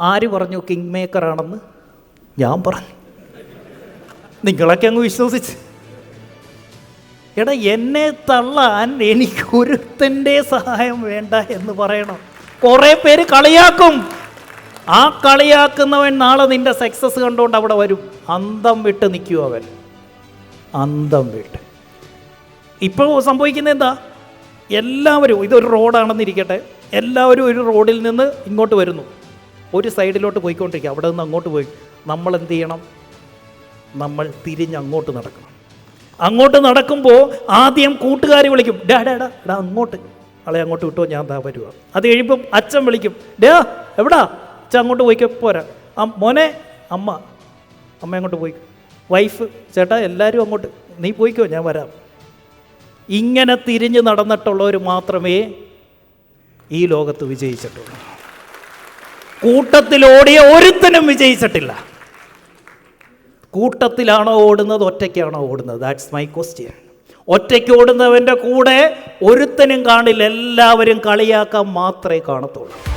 ആര് പറഞ്ഞു കിങ് മേക്കറാണെന്ന് ഞാൻ പറഞ്ഞു. നിങ്ങളൊക്കെ അങ്ങ് വിശ്വസിച്ച്. എടാ എന്നെ തള്ളാൻ ഒരുത്തന്റെ സഹായം വേണ്ട എന്ന് പറയണം. കുറേ പേര് കളിയാക്കും. ആ കളിയാക്കുന്നവൻ നാളെ നിന്റെ സക്സസ് കണ്ടുകൊണ്ട് അവിടെ വരും. അന്തം വിട്ട് നിൽക്കും അവൻ. അന്തം വിട്ട്. ഇപ്പോൾ സംഭവിക്കുന്നത് എന്താ? എല്ലാവരും ഇതൊരു റോഡാണെന്നിരിക്കട്ടെ എല്ലാവരും ഒരു റോഡിൽ നിന്ന് ഇങ്ങോട്ട് വരുന്നു. ഒരു സൈഡിലോട്ട് പോയിക്കൊണ്ടിരിക്കുക. അവിടെ നിന്ന് അങ്ങോട്ട് പോയി. നമ്മൾ എന്ത് ചെയ്യണം? നമ്മൾ തിരിഞ്ഞ് അങ്ങോട്ട് നടക്കണം. അങ്ങോട്ട് നടക്കുമ്പോൾ ആദ്യം കൂട്ടുകാർ വിളിക്കും. ഡാ ഡാ ഡാ ഡാ അങ്ങോട്ട്. ആളെ അങ്ങോട്ട് വിട്ടോ ഞാൻ താ വരുക അത് കഴിയുമ്പം അച്ഛൻ വിളിക്കും. ഡാ എവിടാ? അച്ഛൻ അങ്ങോട്ട് പോയിക്കോ പോരാ. ആ മോനെ അമ്മ. അമ്മ അങ്ങോട്ട് പോയി. വൈഫ് ചേട്ടാ എല്ലാവരും അങ്ങോട്ട്. നീ പോയിക്കോ ഞാൻ വരാം. ഇങ്ങനെ തിരിഞ്ഞ് നടന്നിട്ടുള്ളവർ മാത്രമേ ഈ ലോകത്ത് വിജയിച്ചിട്ടുള്ളൂ. കൂട്ടത്തിലോടിയ ഒരുത്തനും വിജയിച്ചിട്ടില്ല. കൂട്ടത്തിലാണോ ഓടുന്നത് ഒറ്റയ്ക്കാണോ ഓടുന്നത്? ദാറ്റ്സ് മൈ ക്വസ്റ്റ്യൻ ഒറ്റയ്ക്ക് ഓടുന്നവന്റെ കൂടെ ഒരുത്തനും കാണില്ല എല്ലാവരും കളിയാക്കാൻ മാത്രമേ കാണത്തുള്ളൂ.